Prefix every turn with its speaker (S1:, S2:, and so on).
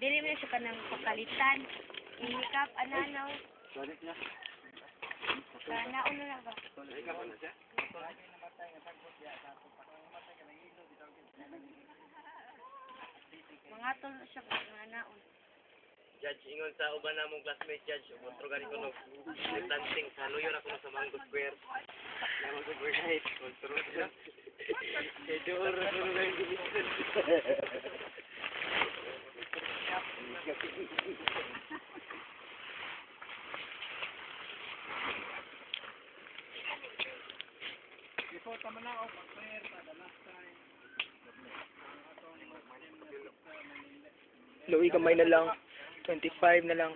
S1: Dili mo siya ka ng pakalitan. Inikap, ananaw. Kanaon na na ba? Mga tulo siya pa nga naon.
S2: Judge, ingon sa uban namong classmate, Judge, kontro gani ko no, nagtansing sa luyo na ko sa Mango Square. Mango Square night, kontro. Kay Dor, kontro gani ko.
S3: Luwi kamay na lang. 25 na lang.